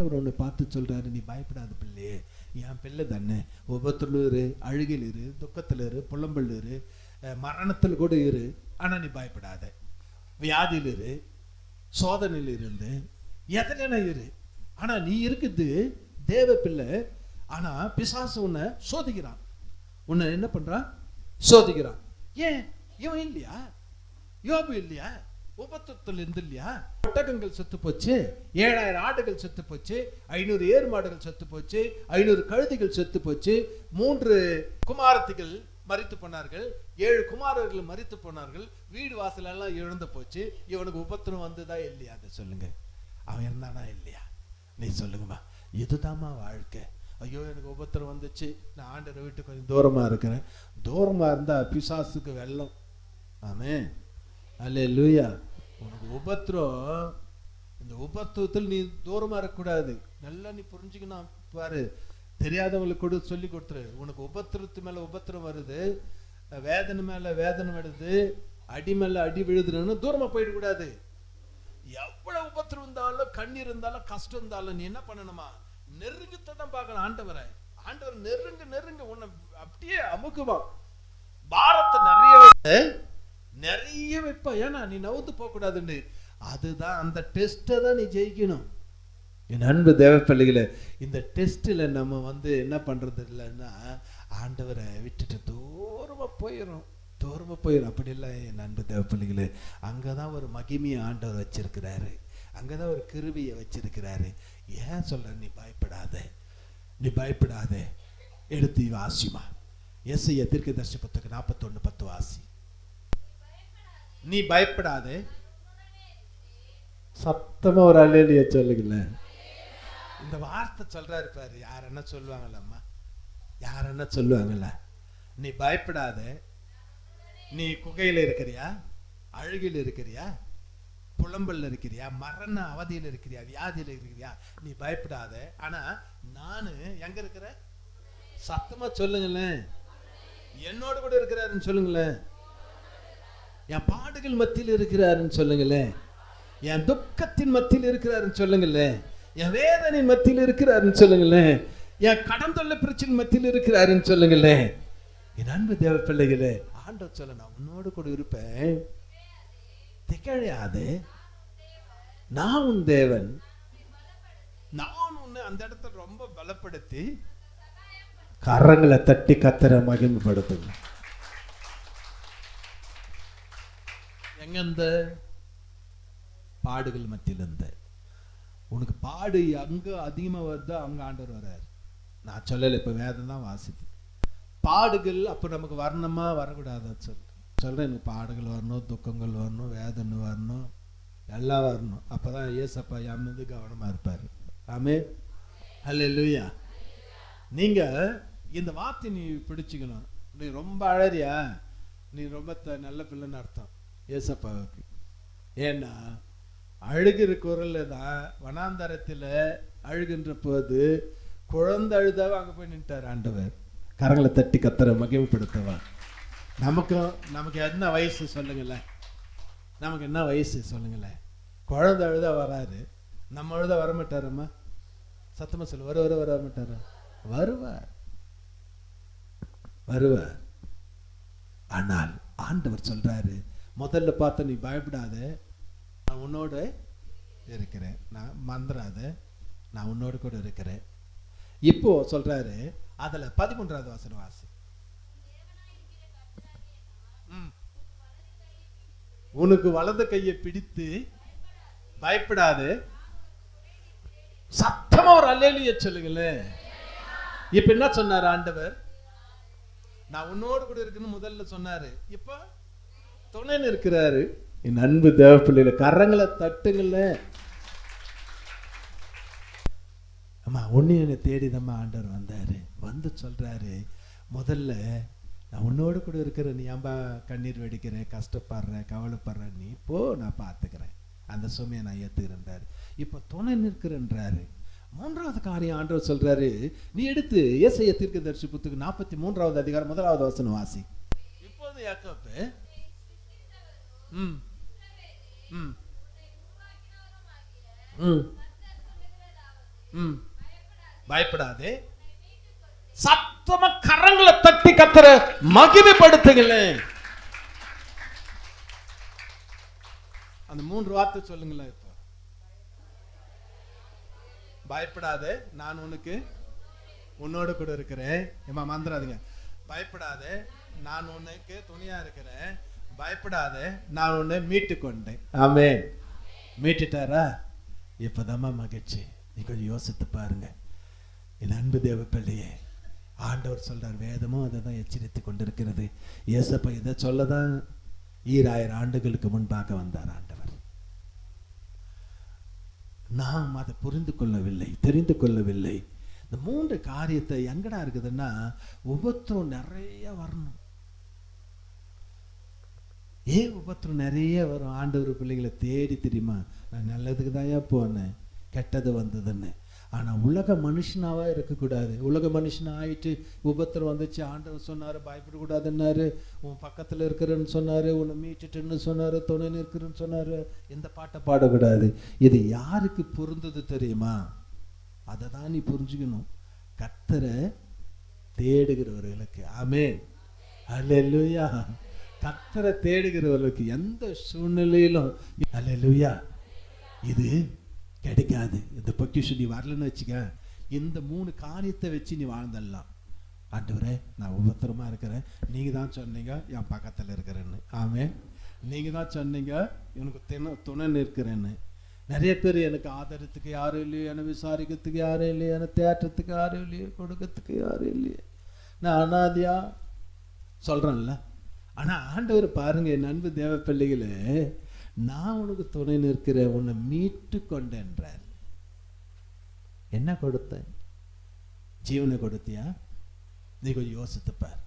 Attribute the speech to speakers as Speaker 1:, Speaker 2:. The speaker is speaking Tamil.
Speaker 1: அவர் ஒன்று பார்த்து சொல்றாரு நீ பயப்படாத பிள்ளையே என் பிள்ளை தானே. உபத்துல இரு அழுகில் இரு துக்கத்தில் இரு புலம்பல் இரு மரணத்தில் கூட இரு ஆனால் நீ பயப்படாத. வியாதியில் இரு சோதனையில் இருந்து எதனா இரு. ஆனால் நீ இருக்குது தேவ பிள்ளை ஆனால் பிசாசு உன்னை சோதிக்கிறான். உன்னை என்ன பண்ணுறான் சோதிக்கிறான். ஏன்? இவன் இல்லையா? யோபு இல்லையா? உபத்தத்தில் இருந்து இல்லையா ஒட்டகங்கள் செத்து போச்சு ஏழாயிரம் ஆடுகள் செத்து போச்சு ஐநூறு ஏறு மாடுகள் செத்து போச்சு ஐநூறு கழுதிகள் செத்து போச்சு மூன்று குமாரத்திகள் மறித்து போனார்கள் ஏழு குமாரர்கள் மறித்து போனார்கள் வீடு வாசல் எல்லாம் இழந்து போச்சு இவனுக்கு உபத்திரம் வந்ததா இல்லையா? அதை சொல்லுங்க. அவன் இருந்தானா இல்லையா? நீ சொல்லுங்கம்மா. இதுதாம்மா வாழ்க்கை. ஐயோ எனக்கு உபத்திரம் வந்துச்சு. நான் ஆண்டரை விட்டு கொஞ்சம் தூரமா இருக்கிறேன். தூரமா இருந்தா பிசாசுக்கு வெள்ளம். ஆமே அல்லே லூயா உனக்கு உபத்திரம் இந்த உபத்துவத்தில் நீ தூரமாக இருக்கக்கூடாது. நல்லா நீ புரிஞ்சுக்கணும் பாரு. தெரியாதவங்களுக்கு கூட சொல்லி கொடுத்துரு. உனக்கு உபத்திரத்து மேலே உபத்திரம் வருது வேதனை மேலே வேதனை வருது அடி மேலே அடி விழுதுன்னு தூரமாக போயிடக்கூடாது. எவ்வளோ உபத்திரம் இருந்தாலும் கண்ணீர் இருந்தாலும் கஷ்டம் இருந்தாலும் நீ என்ன பண்ணணுமா? நெருங்கத்தை தான் பார்க்கணும் ஆண்டவரை. ஆண்டவர் நெருங்க நெருங்க உன்னை அப்படியே அமுக்குவான். பாரத்தை நிறைய நிறைய வைப்பா. ஏன்னா நீ நவுத்து போகக்கூடாதுன்னு. அதுதான் அந்த டெஸ்ட்டை தான் நீ ஜெயிக்கணும். என் அன்பு தேவப்பள்ளிகளை இந்த டெஸ்ட்டில் நம்ம வந்து என்ன பண்ணுறது இல்லைன்னா ஆண்டவரை விட்டுட்டு தூரமாக போயிடும் தூரமாக போயிடும் அப்படி இல்லை என் அன்பு தேவப்பள்ளிகளே. அங்கே தான் ஒரு மகிமையை ஆண்டவர் வச்சிருக்கிறாரு. அங்கே தான் ஒரு கிருவியை வச்சிருக்கிறாரு. ஏன் சொல்கிற நீ பயப்படாத. நீ பயப்படாத. எடுத்து வாசிமா எஸ்ஐ தீர்க்க தரிசி புத்தகம் நாற்பத்தொன்று பத்து வாசி. நீ பயப்படாதே. சத்தமா ஒரு அலையிலிய சொல்லுங்களேன். இந்த வார்த்தை சொல்றாரு பாரு யார் என்ன சொல்லுவாங்கல்லம்மா யார் என்ன சொல்லுவாங்கல்ல? நீ பயப்படாத. நீ குகையில இருக்கிறியா? அழுகில் இருக்கிறியா? புலம்பல்ல இருக்கிறியா? மரண அவதியில் இருக்கிறியா? வியாதியில் இருக்கிறியா? நீ பயப்படாத. ஆனா நானு எங்க இருக்கிற சத்தமா சொல்லுங்களேன். என்னோட கூட இருக்கிறாருன்னு சொல்லுங்களேன். என் பாடுகள் மத்தியில் இருக்கிறாருன்னு சொல்லுங்களேன். என் துக்கத்தின் மத்தியில் இருக்கிறாருன்னு சொல்லுங்களேன். என் வேதனின் மத்தியில் இருக்கிறாருன்னு சொல்லுங்களேன். என் கடன் தொல்லை பிரச்சனை மத்தியில் இருக்கிறாருன்னு சொல்லுங்களேன். என் அன்பு தேவ பிள்ளைகளே ஆண்டவர் சொல்ல நான் உன்னோடு கூட இருப்பேன். திகழையாது நான் உன் தேவன். நான் உன்னை அந்த இடத்துல ரொம்ப பலப்படுத்தி கரங்களை தட்டி கத்தர மகிமைப்படுத்துங்க எங்க இந்த பாடுகள் மத்தியிலிருந்த. உனக்கு பாடு அங்க அதிகமா வருதோ அங்க ஆண்டவர் வர்றார் நான் சொல்லலை இப்ப வேதம் தான் வாசித்து பாடுகள் அப்ப நமக்கு வரணுமா வரக்கூடாதா சொல்றேன். சொல்றேன் எனக்கு பாடுகள் வரணும் துக்கங்கள் வரணும் வேதனை வரணும் எல்லாம் வரணும். அப்பதான் ஏசப்பா என் மீது கவனமா இருப்பாரு. ஆமே அல்ல நீங்க இந்த வார்த்தை நீ பிடிச்சிக்கணும். நீ ரொம்ப அழறியா? நீ ரொம்ப த- நல்ல பிள்ளைன்னு அர்த்தம். ஏசப்பாவுக்கு ஏன்னா அழுகிற குரலில் தான் வனாந்தரத்தில் அழுகின்ற போது குழந்தை அழுதாவ அங்கே போய் நின்ட்டார் ஆண்டவர். கரங்களை தட்டி கத்தர மகிமைப்படுத்தவா நமக்கும் நமக்கு என்ன வயசு சொல்லுங்களேன். நமக்கு என்ன வயசு சொல்லுங்களேன். குழந்தை அழுதா வராரு. நம்ம அழுதா வரமாட்டாரம்மா சத்தமாக சொல்லு. வர வர வர மாட்டாரா? வருவார். வருவார். ஆனால் ஆண்டவர் சொல்றாரு முதல்ல பார்த்த நீ பயப்படாத. நான் உன்னோட இருக்கிறேன். நான் மந்திராத. நான் உன்னோடு கூட இருக்கிறேன். இப்போ சொல்றாரு அதுல பதிமூன்றாவது வாசன வாசி. உனக்கு வலது கையை பிடித்து பயப்படாது. சத்தமா ஒரு அல்லேலிய சொல்லுங்களேன். இப்ப என்ன சொன்னார் ஆண்டவர்? நான் உன்னோடு கூட இருக்குன்னு முதல்ல சொன்னாரு. இப்போ துணைன்னு இருக்கிறாரு. என் அன்பு தேவப்பிள்ளையில கரங்களை தட்டுங்கள்ல. அம்மா ஒன்று என்னை தேடிதம்மா ஆண்டவர் வந்தாரு. வந்து சொல்றாரு முதல்ல நான் உன்னோடு கூட இருக்கிற நீ ஏன்பா கண்ணீர் வெடிக்கிற கஷ்டப்படுற கவலைப்படுற நீ போ நான் பார்த்துக்கிறேன். அந்த சுமையை நான் ஏற்றுக்கிறேன்றாரு இப்போ துணை நிற்கிறேன்றாரு. மூன்றாவது காரியம் ஆண்டவர் சொல்றாரு நீ எடுத்து ஏசைய தீர்க்க தரிசி புத்துக்கு நாற்பத்தி மூன்றாவது அதிகாரம் முதலாவது வசனம் வாசி. இப்போது யாக்கோப்பு ம். ம். ம். ம். பயப்படாதே. சத்தமா கரங்களை தட்டி கத்துற மகிமைப்படுத்துங்களேன். அந்த மூன்று வார்த்தை சொல்லுங்களேன் இப்போ. பயப்படாதே நான் உனக்கு உன்னோட கூட இருக்கிறேன். ஏமா மறந்துடாதீங்க. பயப்படாதே நான் உனக்கு துணியா இருக்கிறேன். பயப்படாதே நான் உன்னை மீட்டு கொண்டேன் ஆமே மீட்டுட்டாரா? இப்பதாம்மா மகிழ்ச்சி. நீ கொஞ்சம் யோசித்து பாருங்க. என் அன்பு தேவ பிள்ளையே ஆண்டவர் சொல்றார் வேதமும் அதை தான் எச்சரித்து கொண்டிருக்கிறது. ஏசப்பா இதை சொல்லதான் ஈராயிரம் ஆண்டுகளுக்கு முன்பாக வந்தார் ஆண்டவர். நாம் அதை புரிந்து கொள்ளவில்லை தெரிந்து கொள்ளவில்லை. இந்த மூன்று காரியத்தை எங்கடா இருக்குதுன்னா உபத்திரம் நிறைய வரணும். ஏன் உபத்திரம் நிறைய வரும்? ஆண்டவர் பிள்ளைகளை தேடி தெரியுமா? நான் நல்லதுக்கு தான்யா போனேன். கெட்டது வந்ததுன்னு. ஆனால் உலக மனுஷனாவாக இருக்கக்கூடாது. உலக மனுஷன் ஆயிட்டு உபத்திரம் வந்துச்சு ஆண்டவர் சொன்னார் பயப்படக்கூடாதுன்னாரு. உன் பக்கத்தில் இருக்கிறேன்னு சொன்னார் உன்னை மீட்டுட்டுன்னு சொன்னார் துணை நிற்கிறேன்னு சொன்னார். இந்த பாட்டை பாடக்கூடாது? இது யாருக்கு பொருந்தது தெரியுமா? அதை தான் நீ புரிஞ்சுக்கணும். கத்தரை தேடுகிறவர்களுக்கு ஆமே அல்லேலூயா கத்தரை தேடுகிறவர்களுக்கு எந்த சூழ்நிலையிலும் அல்லேலூயா இது கிடைக்காது. இந்த பொக்கிஷம் நீ வரலன்னு வச்சுக்க. இந்த மூணு காரியத்தை வச்சு நீ வாழ்ந்துடலாம். ஆண்டவரே நான் உபத்திரமா இருக்கிறேன். நீங்கள் தான் சொன்னீங்க என் பக்கத்தில் இருக்கிறேன்னு. ஆமே நீங்கள் தான் சொன்னீங்க எனக்கு தின துணை இருக்கிறேன்னு நிறைய பேர் எனக்கு ஆதரத்துக்கு யாரும் இல்லையோ என்னை விசாரிக்கிறதுக்கு யாரும் இல்லையோ என்னை தேட்டத்துக்கு யாரும் இல்லையோ கொடுக்கறதுக்கு யாரும் இல்லையோ. நான் அனாதியா? சொல்கிறேன்ல ஆனால் ஆண்டவர் பாருங்க என் அன்பு தேவ பிள்ளைகளே நான் உனக்கு துணை நிற்கிறேன் உன்னை மீட்டு கொண்டேன்றார். என்ன கொடுத்தேன்? ஜீவனை கொடுத்தியா? நீ கொஞ்சம் யோசித்துப்பார்